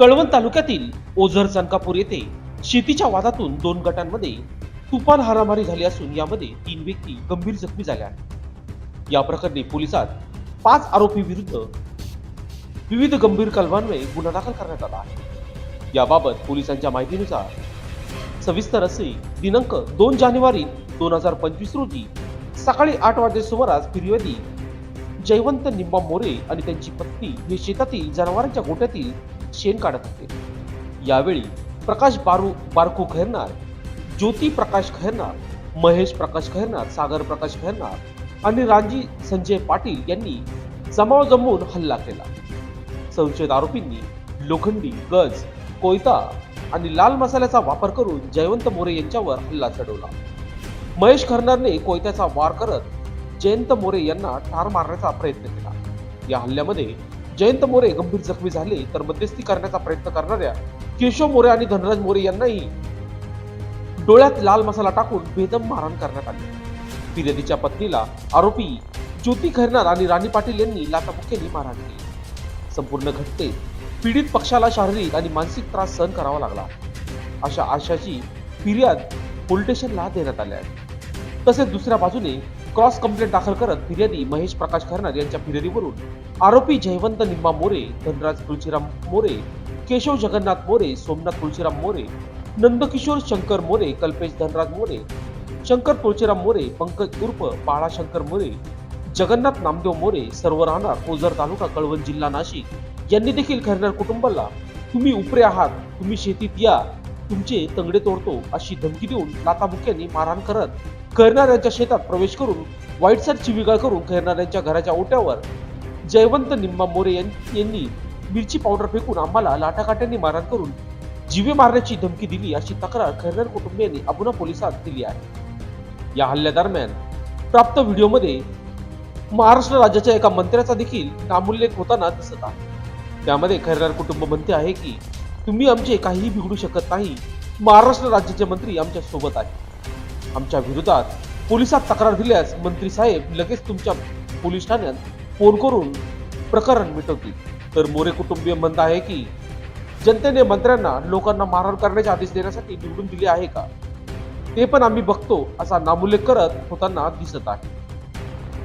कळवण तालुक्यातील ओझर चनकापूर येथे शेतीच्या वादातून दोन गटांमध्ये तुफान हारामारी झाली असून यामध्ये तीन व्यक्ती गंभीर जखमी झाल्या आहेत. या प्रकरणी पोलिसात पाच आरोपी विरुद्ध विविध गंभीर कलमांमुळे गुन्हा दाखल करण्यात आला आहे. याबाबत पोलिसांच्या माहितीनुसार सविस्तर असे दिनांक दोन जानेवारी दोन हजार पंचवीस रोजी सकाळी आठ वाजे सुमारास फिर्यादी जयवंत निंबा मोरे आणि त्यांची पत्नी हे शेतातील जनावरांच्या गोट्यातील शेण काढत होते. यावेळी प्रकाश बारू बारकू खैरनार ज्योती प्रकाश खैरनार महेश प्रकाश खैरनार सागर प्रकाश खैरनार आणि रांजी संजय पाटील यांनी जमाव जमवून हल्ला केला. संशयित आरोपींनी लोखंडी गज कोयता आणि लाल मसाल्याचा वापर करून जयवंत मोरे यांच्यावर हल्ला चढवला. महेश खरनारने कोयत्याचा वार करत जयंत मोरे यांना ठार मारण्याचा प्रयत्न केला. या हल्ल्यामध्ये जयंत मोरे गंभीर जखमी झाले तर मध्यस्थी करण्याचा प्रयत्न करणाऱ्या केशव मोरे आणि धनराज मोरे यांनाही डोळ्यात लाल मसाला टाकून बेदम मारहाण करण्यात आली. फिर्यादीच्या पत्नीला आरोपी ज्योती खैरनार आणि राणी पाटील यांनी लाथाबुक्क्यांनी मारहाण केली. संपूर्ण घटनेत पीडित पक्षाला शारीरिक आणि मानसिक त्रास सहन करावा लागला. अशा आशाची फिर्याद पोलीस स्टेशनला देण्यात आल्या आहे. तसेच दुसऱ्या बाजूने क्रॉस कंप्लेंट दाखल करत फिर्यादी महेश प्रकाश खरनार यांच्या फिर्यादीवरून आरोपी जयवंत निंबा मोरे धनराज तुळशीराम मोरे केशव जगन्नाथ मोरे सोमनाथ तुळशीराम मोरे नंदकिशोर शंकर मोरे कल्पेश धनराज मोरे शंकर तुळशीराम मोरे पंकज उर्फ बाळा शंकर मोरे जगन्नाथ नामदेव मोरे सर्व राहणार ओझर तालुका कळवण जिल्हा नाशिक. यांनी देखील खैरनार कुटुंबाला तुम्ही उपरे आहात तुम्ही शेतीत या तुमचे तंगडे तोडतो अशी धमकी देऊन लाताबुक्यांनी मारहाण करत खैरणाऱ्यांच्या शेतात प्रवेश करून वाईटसर चिविगाळ करून खैरनार घराच्या ओट्यावर जयवंत निंबा मोरे यां- यांनी मिरची पावडर फेकून आम्हाला लाटाकाट्यांनी मारहाण करून जीवे मारण्याची धमकी दिली अशी तक्रार खैरनार कुटुंबियांनी अबुना पोलिसात दिली आहे. या हल्ल्यादरम्यान प्राप्त व्हिडिओमध्ये महाराष्ट्र राज्याच्या एका मंत्र्याचा देखील नामोल्लेख होताना दिसत आहे. त्यामध्ये खैरनार कुटुंब म्हणते आहे की तुम्ही आमचे काहीही बिघडू शकत नाही. महाराष्ट्र राज्याचे मंत्री आमच्यासोबत आहे आमच्या विरोधात पोलिसात तक्रार दिल्यास मंत्री साहेब लगेच तुमच्या पोलीस ठाण्यात फोन करून प्रकरण मिटवतील. तर मोरे कुटुंबीय म्हणत आहे की जनतेने मंत्र्यांना लोकांना मारहाण करण्याचे आदेश देण्यासाठी निवडून दिले आहे का? ते पण आम्ही बघतो असा नामोल्लेख करत होताना दिसत आहे.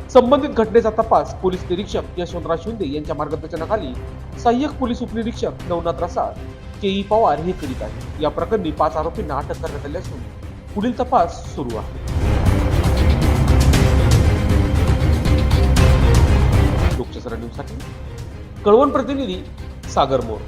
संबंधित घटनेचा तपास पोलीस निरीक्षक यशवंतराव शिंदे यांच्या मार्गदर्शनाखाली सहाय्यक पोलीस उपनिरीक्षक नवनाथ रसाळ के ई पवार हे करीत आहेत. या प्रकरणी पाच आरोपींना अटक करण्यात आली असून पुढील तपास सुरू आहे. लोकचसरा न्यूजसाठी कळवण प्रतिनिधी सागर मोर.